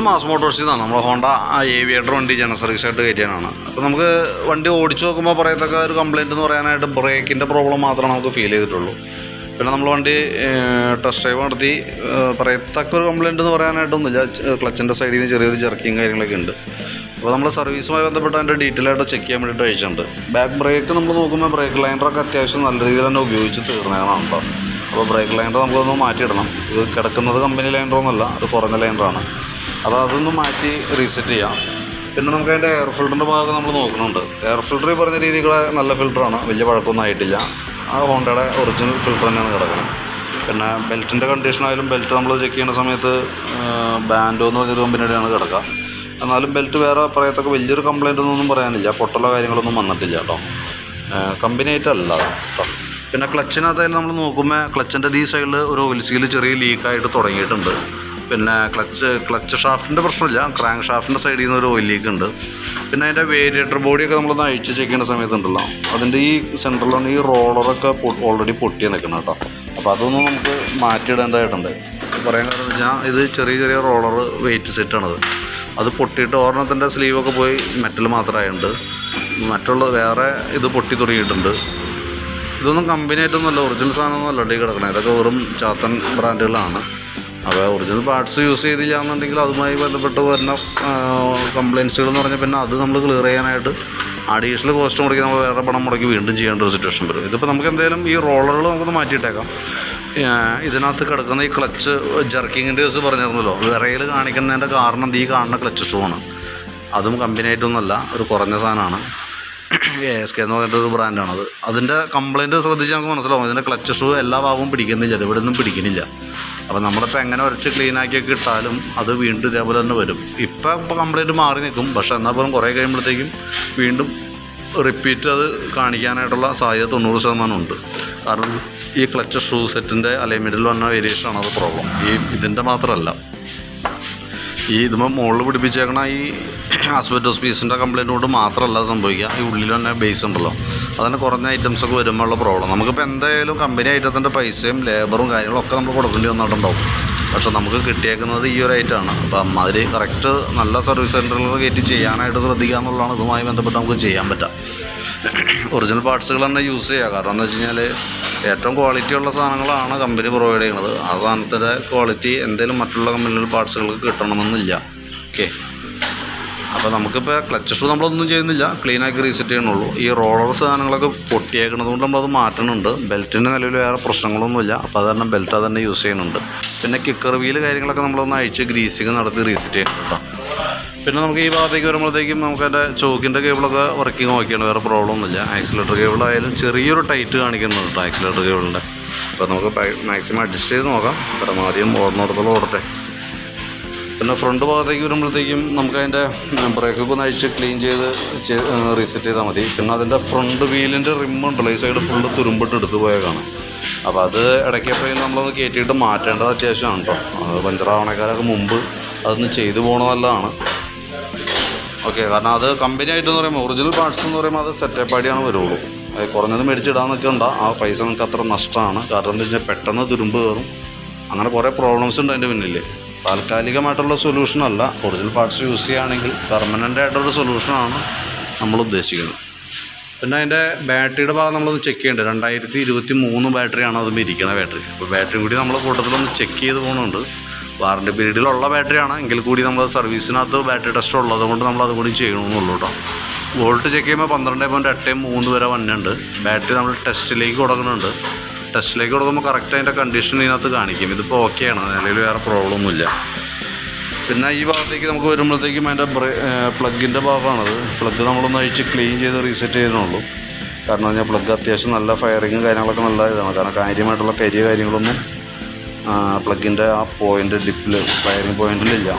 ഇത് മാസ് മോട്ടോഴ്സിൽ നിന്നാണ് നമ്മൾ ഹോണ്ട ഏവിയേറ്റർ വണ്ടി ജന സർവീസ് ആയിട്ട് കയറ്റിയാണ് അപ്പോൾ നമുക്ക് വണ്ടി ഓടിച്ചു നോക്കുമ്പോൾ പറയത്തക്ക ഒരു കംപ്ലയിന്റ് എന്ന് പറയാനായിട്ട് ബ്രേക്കിന്റെ പ്രോബ്ലം മാത്രമേ നമുക്ക് ഫീൽ ചെയ്തിട്ടുള്ളൂ. പിന്നെ നമ്മൾ വണ്ടി ടെസ്റ്റ് ഡ്രൈവ് നടത്തി. പറയത്തക്ക ഒരു കംപ്ലയിന്റ് എന്ന് പറയാനായിട്ടൊന്നുമില്ല. ക്ലച്ചിന്റെ സൈഡിൽ നിന്ന് ചെറിയൊരു ജർക്കിയും കാര്യങ്ങളൊക്കെ ഉണ്ട്. അപ്പോൾ നമ്മൾ സർവീസുമായി ബന്ധപ്പെട്ട് അതിന്റെ ഡീറ്റെയിൽ ആയിട്ട് ചെക്ക് ചെയ്യാൻ വേണ്ടിയിട്ട് അയച്ചിട്ടുണ്ട്. ബാക്ക് ബ്രേക്ക് നമ്മൾ നോക്കുമ്പോൾ ബ്രേക്ക് ലൈനറൊക്കെ അത്യാവശ്യം നല്ല രീതിയിൽ തന്നെ ഉപയോഗിച്ച് തീർന്നതാണ് കേട്ടോ അപ്പോൾ ബ്രേക്ക് ലൈനർ നമുക്കൊന്ന് മാറ്റിയിടണം. ഇത് കിടക്കുന്നത് കമ്പനി ലൈനറൊന്നുമല്ല അത് കുറഞ്ഞ ലൈനറാണ് അപ്പോൾ അതൊന്ന് മാറ്റി റീസെറ്റ് ചെയ്യാം. പിന്നെ നമുക്ക് അതിന്റെ എയർ ഫിൽറ്ററിന്റെ ഭാഗം നമ്മൾ നോക്കുന്നുണ്ട്. എയർ ഫിൽറ്റർ പറഞ്ഞ രീതിയിലുള്ള നല്ല ഫിൽറ്ററാണ് വലിയ പഴക്കമൊന്നും ആയിട്ടില്ല. ആ ഹോണ്ടയുടെ ഒറിജിനൽ ഫിൽറ്റർ തന്നെയാണ് കിടക്കുന്നത്. പിന്നെ ബെൽറ്റിന്റെ കണ്ടീഷൻ ആയാലും ബെൽറ്റ് നമ്മൾ ചെക്ക് ചെയ്യുന്ന സമയത്ത് ബാൻഡോ എന്ന് പറഞ്ഞൊരു കമ്പനിയുടെയാണ് കിടക്കുക. എന്നാലും ബെൽറ്റ് വേറെ പറയത്തൊക്കെ വലിയൊരു കംപ്ലൈന്റ് ഒന്നും പറയാനില്ല. പൊട്ടലോ കാര്യങ്ങളൊന്നും വന്നിട്ടില്ല കേട്ടോ. കമ്പനി ആയിട്ടല്ല കേട്ടോ. പിന്നെ ക്ലച്ചിനകത്തായാലും നമ്മൾ നോക്കുമ്പോൾ ക്ലച്ചിന്റെ ഈ സൈഡിൽ ഒരു ഓയിൽ സീൽ ചെറിയ ലീക്കായിട്ട് തുടങ്ങിയിട്ടുണ്ട്. പിന്നെ ക്ലച്ച് ക്ലച്ച് ഷാഫ്റ്റിന്റെ പ്രശ്നമില്ല. ക്രാങ്ക് ഷാഫ്റ്റിന്റെ സൈഡിൽ നിന്ന് ഒരു ഓയിൽ ലീക്ക് ഉണ്ട്. പിന്നെ അതിന്റെ വേരിയേറ്റർ ബോഡിയൊക്കെ നമ്മളൊന്ന് അഴിച്ച് ചെക്ക് ചെയ്യുന്ന സമയത്തുണ്ടല്ലോ അതിന്റെ ഈ സെന്ററിലാണ് ഈ റോളറൊക്കെ ഓൾറെഡി പൊട്ടി നിൽക്കുന്നത് കേട്ടോ. അപ്പോൾ അതൊന്നും നമുക്ക് മാറ്റിയിടേണ്ടതായിട്ടുണ്ട്. പറയാൻ കാരണം എന്ന് വെച്ചാൽ ഇത് ചെറിയ ചെറിയ റോളർ വെയിറ്റ് സെറ്റാണത് അത് പൊട്ടിയിട്ട് ഒരെണ്ണത്തിന്റെ സ്ലീവൊക്കെ പോയി മെറ്റൽ മാത്രമായുണ്ട് മറ്റുള്ള വേറെ ഇത് പൊട്ടി തുടങ്ങിയിട്ടുണ്ട്. ഇതൊന്നും കമ്പനി ആയിട്ടൊന്നുമല്ല ഒറിജിനൽ സാധനമൊന്നുമല്ല ഈ കിടക്കണേ. ഇതൊക്കെ വെറും ചാത്തൻ ബ്രാൻഡുകളാണ് അപ്പോൾ ഒറിജിനൽ പാർട്സ് യൂസ് ചെയ്തില്ല എന്നുണ്ടെങ്കിൽ അതുമായി ബന്ധപ്പെട്ട് വരുന്ന കംപ്ലയിൻസുകൾ എന്ന് പറഞ്ഞാൽ പിന്നെ അത് നമ്മൾ ക്ലിയർ ചെയ്യാനായിട്ട് അഡീഷണൽ കോസ്റ്റ് മുടക്കി നമ്മൾ വേറെ പണം മുടക്കി വീണ്ടും ചെയ്യേണ്ട ഒരു സിറ്റുവേഷൻ വരും. ഇതിപ്പോൾ നമുക്ക് എന്തായാലും ഈ റോളറുകൾ നമുക്കൊന്ന് മാറ്റിയിട്ടേക്കാം. ഇതിനകത്ത് കിടക്കുന്ന ഈ ക്ലച്ച് ജർക്കിങ്ങിന്റെ കേസ് പറഞ്ഞിരുന്നല്ലോ. വിറയിൽ കാണിക്കുന്നതിന്റെ കാരണം ഈ കാണുന്ന ക്ലച്ച് ഷൂ ആണ്. അതും കമ്പനി ആയിട്ടൊന്നുമല്ല ഒരു കുറഞ്ഞ സാധനമാണ്. എ എസ് കെ എന്ന് പറഞ്ഞിട്ട് ഒരു ബ്രാൻഡാണത് അതിന്റെ കംപ്ലയിന്റ് ശ്രദ്ധിച്ച് നമുക്ക് മനസ്സിലാവും. ഇതിന്റെ ക്ലച്ച് ഷൂ എല്ലാ ഭാഗവും പിടിക്കുന്നില്ല. ഇത് ഇവിടെ നിന്നും പിടിക്കുന്നില്ല. അപ്പോൾ നമ്മളിപ്പോൾ എങ്ങനെ ഉരച്ച് ക്ലീൻ ആക്കിയൊക്കെ ഇട്ടാലും അത് വീണ്ടും ഇതേപോലെ തന്നെ വരും. ഇപ്പം ഇപ്പോൾ കംപ്ലൈന്റ് മാറി നിൽക്കും. പക്ഷേ എന്നാൽ പോലും കുറേ കഴിയുമ്പോഴത്തേക്കും വീണ്ടും റിപ്പീറ്റ് അത് കാണിക്കാനായിട്ടുള്ള സാധ്യത തൊണ്ണൂറ് ശതമാനം ഉണ്ട്. കാരണം ഈ ക്ലച്ച് ഷൂ സെറ്റിന്റെ അലൈൻമെന്റിൽ വന്ന വേരിയേഷനാണ് അത് പ്രോബ്ലം ഈ ഇതിന്റെ മാത്രമല്ല ഈ ഇതുമ്പോൾ മുകളിൽ പിടിപ്പിച്ചേക്കണ ഈ ആസ്പെറ്റോസ് പീസിന്റെ കംപ്ലയിന്റ് കൊണ്ട് മാത്രമല്ല സംഭവിക്കുക. ഈ ഉള്ളിൽ തന്നെ ബേസ് ഉണ്ടല്ലോ. അതന്നെ കുറഞ്ഞ ഐറ്റംസ് ഒക്കെ വരുമ്പോൾ ഉള്ള പ്രോബ്ലം നമുക്കിപ്പോൾ എന്തായാലും കമ്പനി ഐറ്റത്തിന്റെ പൈസയും ലേബറും കാര്യങ്ങളും ഒക്കെ നമ്മൾ കൊടുക്കേണ്ടി വന്നിട്ടുണ്ടാവും. പക്ഷെ നമുക്ക് കിട്ടിയേക്കുന്നത് ഈ ഒരു ഐറ്റമാണ് അപ്പം അതിൽ കറക്റ്റ് നല്ല സർവീസ് സെന്ററുകൾ കയറ്റി ചെയ്യാനായിട്ട് ശ്രദ്ധിക്കുക എന്നുള്ളതാണ് ഇതുമായി ബന്ധപ്പെട്ട് നമുക്ക് ചെയ്യാൻ പറ്റുക. ഒറിജിനൽ പാർട്സുകൾ തന്നെ യൂസ് ചെയ്യുക. കാരണം എന്താ വെച്ച് കഴിഞ്ഞാൽ ഏറ്റവും ക്വാളിറ്റി ഉള്ള സാധനങ്ങളാണ് കമ്പനി പ്രൊവൈഡ് ചെയ്യുന്നത്. ആ സാധനത്തിന്റെ ക്വാളിറ്റി എന്തെങ്കിലും മറ്റുള്ള കമ്പനികളിൽ പാർട്സുകൾക്ക് കിട്ടണമെന്നില്ല. ഓക്കെ അപ്പോൾ നമുക്കിപ്പോൾ ക്ലച്ച് ഷൂ നമ്മളൊന്നും ചെയ്യുന്നില്ല. ക്ലീനാക്കി റീസെറ്റ് ചെയ്യണുള്ളൂ. ഈ റോളർ സാധനങ്ങളൊക്കെ പൊട്ടിയേക്കണത് കൊണ്ട് നമ്മളത് മാറ്റുന്നുണ്ട് ബെൽറ്റിന്റെ നിലവിൽ വേറെ പ്രശ്നങ്ങളൊന്നുമില്ല. അപ്പോൾ അത് ബെൽറ്റ് അത് തന്നെ യൂസ് ചെയ്യുന്നുണ്ട്. പിന്നെ കിക്കർ വീൽ കാര്യങ്ങളൊക്കെ നമ്മളൊന്ന് അഴിച്ച് ഗ്രീസിങ് നടത്തി റീസെറ്റ് ചെയ്യുന്നുണ്ട് പിന്നെ നമുക്ക് ഈ ഭാഗത്തേക്ക് വരുമ്പോഴത്തേക്കും നമുക്ക് അതിന്റെ ചോക്കിന്റെ കേബിളൊക്കെ വർക്കിംഗ് ഓക്കെയാണ് വേറെ പ്രോബ്ലം ഒന്നുമില്ല. ആക്സിലേറ്റർ കേബിളായാലും ചെറിയൊരു ടൈറ്റ് കാണിക്കുന്നുണ്ട് കേട്ടോ ആക്സിലേറ്റർ കേബിളിന്റെ അപ്പോൾ നമുക്ക് മാക്സിമം അഡ്ജസ്റ്റ് ചെയ്ത് നോക്കാം. പരമാവധിയും ഓടുന്നിടത്തോളം ഓടട്ടെ. പിന്നെ ഫ്രണ്ട് ഭാഗത്തേക്ക് വരുമ്പോഴത്തേക്കും നമുക്ക് അതിന്റെ ബ്രേക്കൊക്കെ ഒന്ന് അഴിച്ച് ക്ലീൻ ചെയ്ത് റീസെറ്റ് ചെയ്താൽ മതി. പിന്നെ അതിന്റെ ഫ്രണ്ട് വീലിന്റെ റിമ്മുണ്ടല്ലോ ഈ സൈഡ് ഫുള്ള് തുരുമ്പിട്ട് പോയ പോയേക്കാണ് അപ്പോൾ അത് ഇടയ്ക്കെപ്പോഴും നമ്മളൊന്ന് കയറ്റിയിട്ട് മാറ്റേണ്ടത് അത്യാവശ്യമാണ് കേട്ടോ. അത് പഞ്ചറാവണേക്കാരൊക്കെ മുമ്പ് അതൊന്ന് ചെയ്തു പോകണ നല്ലതാണ് ഓക്കെ കാരണം അത് കമ്പനി ആയിട്ടെന്ന് പറയുമ്പോൾ ഒറിജിനൽ പാർട്സ് എന്ന് പറയുമ്പോൾ അത് സെറ്റപ്പ് ആയിട്ടാണ് വരുള്ളൂ. അത് കുറഞ്ഞത് മേടിച്ചിടാൻ നിൽക്കണ്ട ആ പൈസ നിങ്ങൾക്ക് അത്ര നഷ്ടമാണ്. കാരണം എന്താ വെച്ചാൽ പെട്ടെന്ന് തുരുമ്പ് കയറും അങ്ങനെ കുറേ പ്രോബ്ലംസ് ഉണ്ട് അതിന്റെ പിന്നിൽ താൽക്കാലികമായിട്ടുള്ള സൊല്യൂഷൻ അല്ല. ഒറിജിനൽ പാർട്സ് യൂസ് ചെയ്യുകയാണെങ്കിൽ പെർമനന്റ് ആയിട്ടുള്ള സൊല്യൂഷനാണ് നമ്മൾ ഉദ്ദേശിക്കുന്നത്. പിന്നെ അതിന്റെ ബാറ്ററിയുടെ ഭാഗം നമ്മളൊന്ന് ചെക്ക് ചെയ്യേണ്ടത് രണ്ടായിരത്തി ഇരുപത്തി മൂന്ന് ബാറ്ററിയാണ് അതും ഇരിക്കുന്ന ബാറ്ററി അപ്പോൾ ബാറ്ററി കൂടി നമ്മൾ കൂട്ടത്തിലൊന്ന് ചെക്ക് ചെയ്ത് പോകുന്നുണ്ട്. വാറണ്ടി പീരീഡിലുള്ള ബാറ്ററിയാണ് എങ്കിൽ കൂടി നമ്മൾ സർവീസിനകത്ത് ബാറ്ററി ടെസ്റ്റ് ഉള്ളത് കൊണ്ട് നമ്മൾ അതും കൂടി ചെയ്യണമെന്നുള്ളൂ കേട്ടോ വോൾട്ട് ചെക്ക് ചെയ്യുമ്പോൾ പന്ത്രണ്ട് പോയിന്റ് എട്ട് മൂന്ന് വരെ വന്നുണ്ട് ബാറ്ററി നമ്മൾ ടെസ്റ്റിലേക്ക് കൊടുക്കുന്നുണ്ട്. ടെസ്റ്റിലേക്ക് കൊടുക്കുമ്പോൾ കറക്റ്റ് അതിന്റെ കണ്ടീഷൻ ഇതിനകത്ത് കാണിക്കും. ഇതിപ്പോൾ ഓക്കെയാണ് നിലയിൽ വേറെ പ്രോബ്ലം ഒന്നുമില്ല. പിന്നെ ഈ ഭാഗത്തേക്ക് നമുക്ക് വരുമ്പോഴത്തേക്കും അതിന്റെ പ്ലഗിന്റെ ഭാഗമാണത്. പ്ലഗ് നമ്മളൊന്ന് അഴിച്ച് ക്ലീൻ ചെയ്ത് റീസെറ്റ് ചെയ്തിട്ടുള്ളൂ കാരണം പറഞ്ഞാൽ പ്ലഗ് അത്യാവശ്യം നല്ല ഫയറിങ്ങും കാര്യങ്ങളൊക്കെ നല്ല ഇതാണ്. കാരണം കാര്യമായിട്ടുള്ള കരിയ കാര്യങ്ങളൊന്നും പ്ലഗിന്റെ ആ പോയിന്റ് ഡിപ്പിൽ ഫയറിങ് പോയിന്റിലില്ല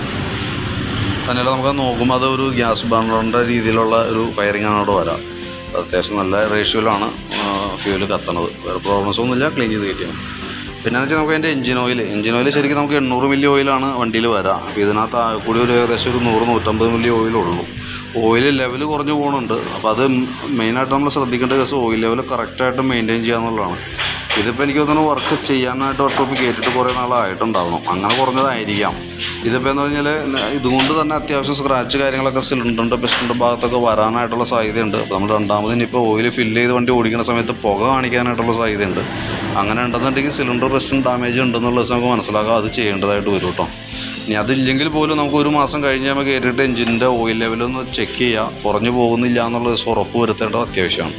തന്നെയല്ല നമുക്ക് നോക്കുമ്പോൾ അത് ഒരു ഗ്യാസ് ബർണറിന്റെ രീതിയിലുള്ള ഒരു ഫയറിംഗ് ആണ് അവിടെ വരാം. അത്യാവശ്യം നല്ല റേഷ്യോയിലാണ് ഫ്യൂൽ കത്തണത്. വേറെ പ്രോബ്ലംസ് ഒന്നുമില്ല ക്ലീൻ ചെയ്ത് കയറ്റിയാണ്. പിന്നെ എന്ന് വെച്ചാൽ നമുക്ക് അതിന്റെ എഞ്ചിൻ ഓയിൽ എഞ്ചിൻ ഓയിൽ ശരിക്കും നമുക്ക് എണ്ണൂറ് മില്ലി ഓയിലാണ് വണ്ടിയിൽ വരാം. അപ്പോൾ ഇതിനകത്ത് കൂടി ഒരു ഏകദേശം ഒരു നൂറ് നൂറ്റമ്പത് മില്ലി ഓയിലുള്ളൂ ഓയിൽ ലെവൽ കുറഞ്ഞു പോകുന്നുണ്ട് അപ്പോൾ അത് മെയിനായിട്ട് നമ്മൾ ശ്രദ്ധിക്കേണ്ട കേസ് ഓയിൽ ലെവൽ കറക്റ്റായിട്ട് മെയിന്റെയിൻ ചെയ്യുക എന്നുള്ളതാണ് ഇതിപ്പോൾ എനിക്ക് തോന്നുന്നു വർക്ക് ചെയ്യാനായിട്ട് വർക്ക്ഷോപ്പ് കയറ്റിയിട്ട് കുറേ നാളായിട്ടുണ്ടാവണം. അങ്ങനെ കുറഞ്ഞതായിരിക്കാം. ഇതിപ്പോൾ എന്ന് പറഞ്ഞാൽ ഇതുകൊണ്ട് തന്നെ അത്യാവശ്യം സ്ക്രാച്ച് കാര്യങ്ങളൊക്കെ സിലിണ്ടറിന്റെ പിസ്റ്ററിന്റെ ഭാഗത്തൊക്കെ വരാനായിട്ടുള്ള സാധ്യതയുണ്ട്. നമ്മൾ രണ്ടാമത് ഇനിയിപ്പോൾ ഓയിൽ ഫില്ല് ചെയ്ത് വണ്ടി ഓടിക്കുന്ന സമയത്ത് പുക കാണിക്കാനായിട്ടുള്ള സാധ്യതയുണ്ട്. അങ്ങനെ ഉണ്ടെന്നുണ്ടെങ്കിൽ സിലിണ്ടർ പിസ്റ്റൺ ഡാമേജ് ഉണ്ടെന്നുള്ള നമുക്ക് മനസ്സിലാക്കാം. അത് ചെയ്യേണ്ടതായിട്ട് വരും കേട്ടോ. ഇനി അതില്ലെങ്കിൽ പോലും നമുക്ക് ഒരു മാസം കഴിഞ്ഞ് നമ്മൾ കയറിയിട്ട് എഞ്ചിന്റെ ഓയിൽ ലെവലൊന്ന് ചെക്ക് ചെയ്യുക കുറഞ്ഞു പോകുന്നില്ല എന്നുള്ള ഉറപ്പ് വരുത്തേണ്ടത് അത്യാവശ്യമാണ്.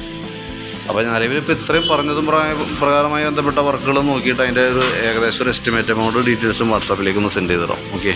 അപ്പോൾ നിലവിൽ ഇപ്പോൾ ഇത്രയും പറഞ്ഞതും പ്ര- പ്രകാരമായി ബന്ധപ്പെട്ട വർക്കുകൾ നോക്കിയിട്ട് അതിന്റെ ഒരു ഏകദേശം ഒരു എസ്റ്റിമേറ്റ് എമൗണ്ട് ഡീറ്റെയിൽസും വാട്സാപ്പിലേക്ക് ഒന്ന് സെൻഡ് ചെയ്തിടാം. ഓക്കെ